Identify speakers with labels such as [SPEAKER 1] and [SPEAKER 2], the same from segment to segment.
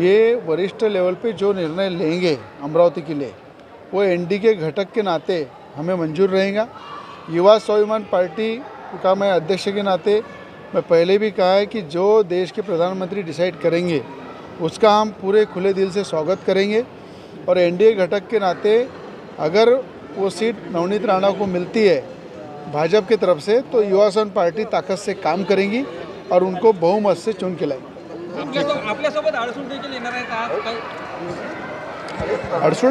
[SPEAKER 1] ये वरिष्ठ लेवल पे जो निर्णय लेंगे अमरावती के लिए वो एनडी के घटक के नाते हमें मंजूर रहेगा युवा स्वाभिमान पार्टी का मैं अध्यक्ष के नाते मैं पहले भी कहा है कि जो देश के प्रधानमंत्री डिसाइड करेंगे उसका हम पूरे खुले दिल से स्वागत करेंगे और एनडीए घटक के नाते अगर वो सीट नवनीत राणा को मिलती है भाजपा की तरफ से तो युवा पार्टी ताकत से काम करेंगी और उनको बहुमत से चुन के लाएगी
[SPEAKER 2] आपल्यासोबत अडसूळ देखील येणार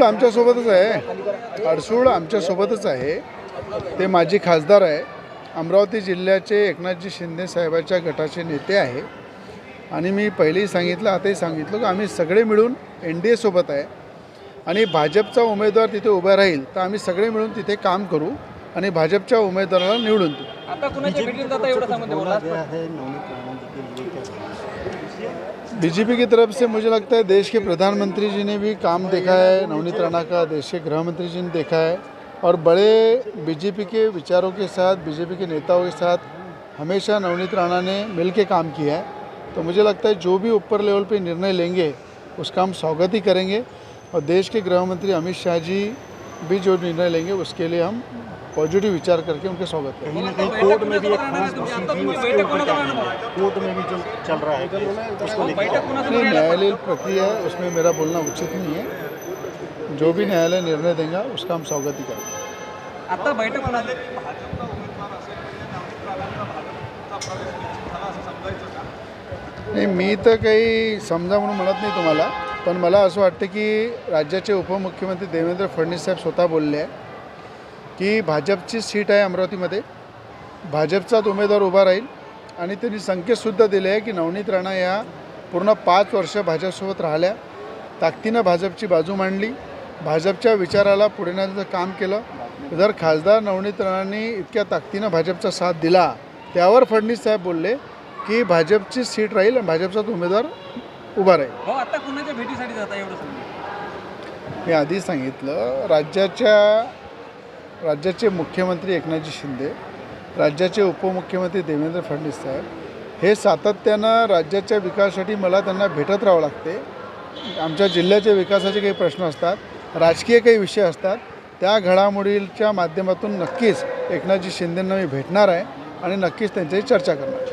[SPEAKER 1] आमच्यासोबतच आहे अडसूळ आमच्यासोबतच आहे ते माजी खासदार आहे अमरावती जिल्ह्याचे एकनाथजी शिंदे साहेबाच्या गटाचे नेते आहे आणि मी पहिलेही सांगितलं आताही सांगितलं की आम्ही सगळे मिळून एन डी एसोबत आहे आणि भाजपचा उमेदवार तिथे उभा राहील तर आम्ही सगळे मिळून तिथे काम करू અને ભાજપ ચા ઉમેદવારો નિમડું હતા. આપા કોને જબેટીન હતા એવડું સમજવું. બીજેપીની તરફથી મને લાગે છે દેશ કે પ્રધાનમંત્રીજીને ભી કામ દેખાય નવનીત રાણા ક દેશ કે ગ્રામ મંત્રીજીને દેખાય અને બડે બીજેપી કે વિચારો કે સાથ બીજેપી કે નેતાઓ કે સાથ હંમેશા નવનીત રાણાને મળી કે કામ કિયા તો મને લાગે છે જો ભી ઉપર લેવલ પે નિર્ણય લેંગે ઉસકા હમ સૌગતી કરેંગે ઓર દેશ કે ગ્રામ મંત્રી અમિત શાહજી ભી જો નિર્ણય લેંગે ઉસકે લિયે હમ पॉजिटिव विचार करके उनके स्वागत
[SPEAKER 3] कहीं ना कहीं कोर्ट में भी एक खास कोर्ट में भी जो चल रहा है उसको
[SPEAKER 1] न्यायालय प्रक्रिया है उसमें मेरा बोलना उचित नहीं है जो भी न्यायालय निर्णय देगा उसका हम स्वागत ही करेंगे
[SPEAKER 2] नहीं बैठक
[SPEAKER 1] मी तो कहीं समझा म्हणून मनत नहीं तुम्हारा पण मला असं वाटतं की राज्याचे उपमुख्यमंत्री देवेंद्र फडणवीस साहेब स्वतः बोलले आहे की भाजपची सीट आहे अमरावतीमध्ये भाजपचाच उमेदवार उभा राहील आणि त्यांनी संकेतसुद्धा दिले आहे की नवनीत राणा या पूर्ण पाच वर्ष भाजपसोबत राहिल्या ताकदीनं भाजपची बाजू मांडली भाजपच्या विचाराला पुढे नेण्याचं काम केलं जर खासदार नवनीत राणांनी इतक्या ताकदीनं भाजपचा साथ दिला त्यावर फडणवीस साहेब बोलले की भाजपची सीट राहील आणि भाजपचाच उमेदवार उभा राहील
[SPEAKER 2] आता भेटीसाठी जाता एवढं
[SPEAKER 1] मी आधी सांगितलं राज्याच्या राज्याचे मुख्यमंत्री एकनाथजी शिंदे राज्याचे उपमुख्यमंत्री देवेंद्र फडणवीस साहेब हे सातत्यानं राज्याच्या विकासासाठी मला त्यांना भेटत राहावं लागते आमच्या जिल्ह्याच्या विकासाचे काही प्रश्न असतात राजकीय काही विषय असतात त्या घडामोडीच्या माध्यमातून नक्कीच एकनाथजी शिंदेंना मी भेटणार आहे आणि नक्कीच त्यांच्याशी चर्चा करणार